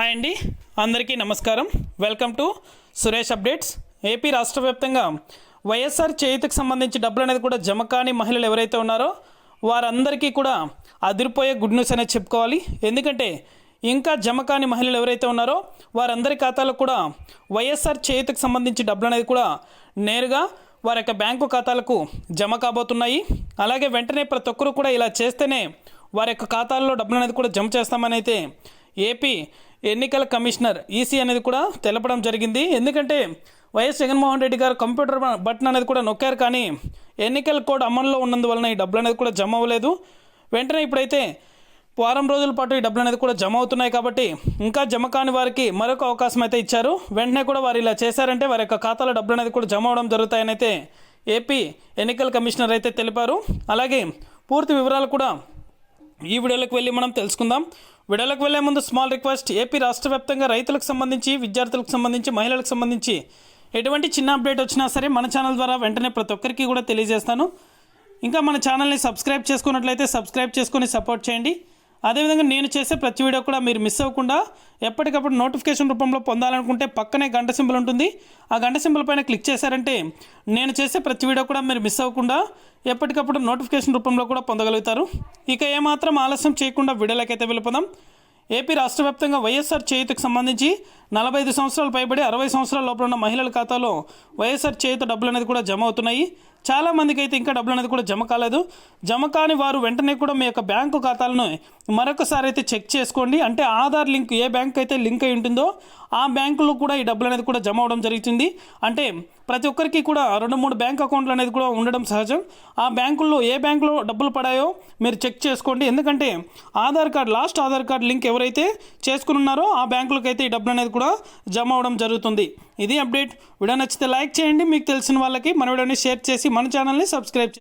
Hi అండి. అందరికీ నమస్కారం. Welcome to Suresh updates. AP రాష్ట్ర వ్యాప్తంగా వైఎస్ఆర్ చేతికి సంబంధించి డబ్బులు అనేది కూడా జమ కాని మహిళలు ఎవరైతే ఉన్నారో వారందరికీ కూడా అదిరిపోయే గుడ్ న్యూస్ అనేది చెప్పుకోవాలి. ఎందుకంటే ఇంకా జమ కాని మహిళలు ఎవరైతే ఉన్నారో వారందరి ఖాతాలో కూడా వైఎస్ఆర్ చేతికి సంబంధించి డబ్బులు అనేది కూడా నేరుగా వారి యొక్క బ్యాంకు ఖాతాలకు జమ కాబోతున్నాయి. అలాగే వెంటనే ప్రతి ఒక్కరూ కూడా ఇలా చేస్తేనే వారి యొక్క ఖాతాల్లో డబ్బులు అనేది కూడా జమ చేస్తామని అయితే ఏపీ ఎన్నికల కమిషనర్ ఈసీ అనేది కూడా తెలపడం జరిగింది. ఎందుకంటే వైఎస్ జగన్మోహన్ రెడ్డి గారు కంప్యూటర్ బటన్ అనేది కూడా నొక్కారు కానీ ఎన్నికల కోడ్ అమల్లో ఉన్నందువలన ఈ డబ్బులు అనేది కూడా జమ అవ్వలేదు. వెంటనే ఇప్పుడైతే వారం రోజుల పాటు ఈ డబ్బులు అనేది కూడా జమ అవుతున్నాయి కాబట్టి ఇంకా జమ కాని వారికి మరొక అవకాశం అయితే ఇచ్చారు. వెంటనే కూడా వారు ఇలా చేశారంటే వారి యొక్క ఖాతాలో డబ్బులు అనేది కూడా జమ అవడం జరుగుతాయని అయితే ఏపీ ఎన్నికల కమిషనర్ అయితే తెలిపారు. అలాగే పూర్తి వివరాలు కూడా ఈ వీడియోలోకి వెళ్ళి మనం తెలుసుకుందాం. విడలకు వెళ్ళే ముందు స్మాల్ రిక్వెస్ట్ ఏపీ రాష్ట్ర వ్యాప్తంగా రైతులకు సంబంధించి విద్యార్థులకు సంబంధించి మహిళలకు సంబంధించి ఎటువంటి చిన్న అప్డేట్ వచ్చినా సరే మన ఛానల్ ద్వారా వెంటనే ప్రతి ఒక్కరికి కూడా తెలియజేస్తాను. ఇంకా మన ఛానల్ని సబ్స్క్రైబ్ చేసుకున్నట్లయితే సబ్స్క్రైబ్ చేసుకొని సపోర్ట్ చేయండి. అదేవిధంగా నేను చేసే ప్రతి వీడియో కూడా మీరు మిస్ అవ్వకుండా ఎప్పటికప్పుడు నోటిఫికేషన్ రూపంలో పొందాలనుకుంటే పక్కనే గంట సింబల్ ఉంటుంది. ఆ గంట సింబల్ పైన క్లిక్ చేశారంటే నేను చేసే ప్రతి వీడియో కూడా మీరు మిస్ అవ్వకుండా ఎప్పటికప్పుడు నోటిఫికేషన్ రూపంలో కూడా పొందగలుగుతారు. ఇక ఏమాత్రం ఆలస్యం చేయకుండా వీడియోలకైతే వెళ్ళిపోదాం. ఏపీ రాష్ట్ర వ్యాప్తంగా వైఎస్ఆర్ చేయుతకు సంబంధించి నలభై ఐదు సంవత్సరాలు పైబడి అరవై సంవత్సరాల లోపల ఉన్న మహిళల ఖాతాలో వైఎస్ఆర్ చేయుత డబ్బులు అనేది కూడా జమ అవుతున్నాయి. చాలా మందికి అయితే ఇంకా డబ్బులు అనేది కూడా జమ కాలేదు. జమ కాని వారు వెంటనే కూడా మీ యొక్క బ్యాంకు ఖాతాలను మరొకసారి అయితే చెక్ చేసుకోండి. అంటే ఆధార్ లింక్ ఏ బ్యాంక్ అయితే లింక్ అయి ఉంటుందో ఆ బ్యాంకులో కూడా ఈ డబ్బులు అనేది కూడా జమ అవడం జరుగుతుంది. అంటే ప్రతి ఒక్కరికి కూడా రెండు మూడు బ్యాంక్ అకౌంట్లు అనేది కూడా ఉండడం సహజం. ఆ బ్యాంకుల్లో ఏ బ్యాంకులో డబ్బులు పడాయో మీరు చెక్ చేసుకోండి. ఎందుకంటే Aadhaar card last Aadhaar card link ఎవరు ఎవరైతే చేసుకుని ఉన్నారో ఆ బ్యాంకులకు అయితే ఈ డబ్బులు అనేది కూడా జమ అవడం జరుగుతుంది. ఇది అప్డేట్. వీడియో నచ్చితే లైక్ చేయండి. మీకు తెలిసిన వాళ్ళకి మన వీడియోని షేర్ చేసి మన ఛానల్ని సబ్స్క్రైబ్